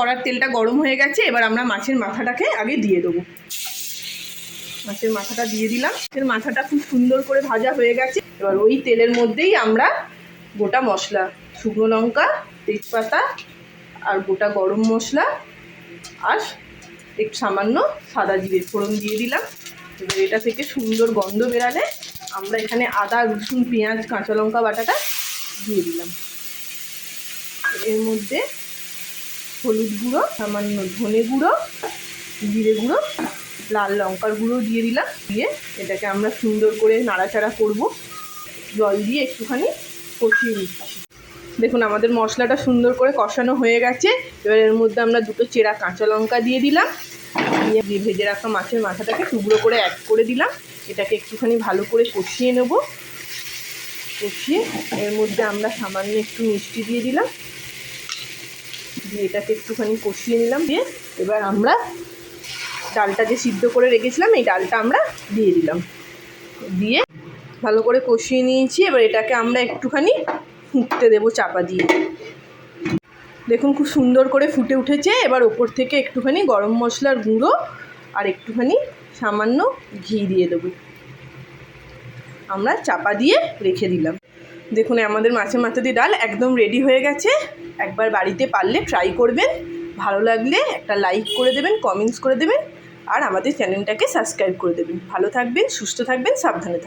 কড়ার তেলটা গরম হয়ে গেছে, এবার আমরা মাছের মাথাটাকে আগে দিয়ে দেবো। মাছের মাথাটা দিয়ে দিলাম। মাছের মাথাটা খুব সুন্দর করে ভাজা হয়ে গেছে। এবার ওই তেলের মধ্যেই আমরা গোটা মশলা, শুকনো লঙ্কা, তেজপাতা আর গোটা গরম মশলা আর একটু সামান্য সাদা জিরে ফোড়ন দিয়ে দিলাম। এবার এটা থেকে সুন্দর গন্ধ বেরালে আমরা এখানে আদা, রসুন, পেঁয়াজ, কাঁচা লঙ্কা বাটাটা দিয়ে দিলাম। এর মধ্যে হলুদ গুঁড়ো, সামান্য ধনে গুঁড়ো, জিরে গুঁড়ো, লাল লঙ্কার গুঁড়ো দিয়ে দিলাম। দিয়ে এটাকে আমরা সুন্দর করে নাড়াচাড়া করব। জল দিয়ে একটুখানি কষিয়ে নিচ্ছি। দেখুন, আমাদের মশলাটা সুন্দর করে কষানো হয়ে গেছে। এবার এর মধ্যে আমরা দুটো চেরা কাঁচা লঙ্কা দিয়ে দিলাম। দিয়ে ভেজে রাখা মাছের মাথাটাকে টুকরো করে অ্যাড করে দিলাম। এটাকে একটুখানি ভালো করে কষিয়ে নেব। কষিয়ে এর মধ্যে আমরা সামান্য একটু মিষ্টি দিয়ে দিলাম। দিয়ে এটাকে একটুখানি কষিয়ে নিলাম দিয়ে এবার আমরা ডালটা যে সিদ্ধ করে রেখেছিলাম, এই ডালটা আমরা দিয়ে দিলাম। দিয়ে ভালো করে কষিয়ে নিয়েছি, এবার এটাকে আমরা একটুখানি ফুটতে দেবো চাপা দিয়ে। দেখুন খুব সুন্দর করে ফুটে উঠেছে, এবার ওপর থেকে একটুখানি গরম মশলার গুঁড়ো আর একটুখানি সামান্য ঘি দিয়ে দেবো। আমরা চাপা দিয়ে রেখে দিলাম। দেখুন আমাদের মাছে মাথা দিয়ে ডাল একদম রেডি হয়ে গেছে। একবার বাড়িতে পারলে ট্রাই করবেন। ভালো লাগলে একটা লাইক করে দেবেন কমেন্টস করে দেবেন, আর আমাদের চ্যানেলটাকে সাবস্ক্রাইব করে দেবেন। ভালো থাকবেন, সুস্থ থাকবেন, সাবধানে থাকবেন।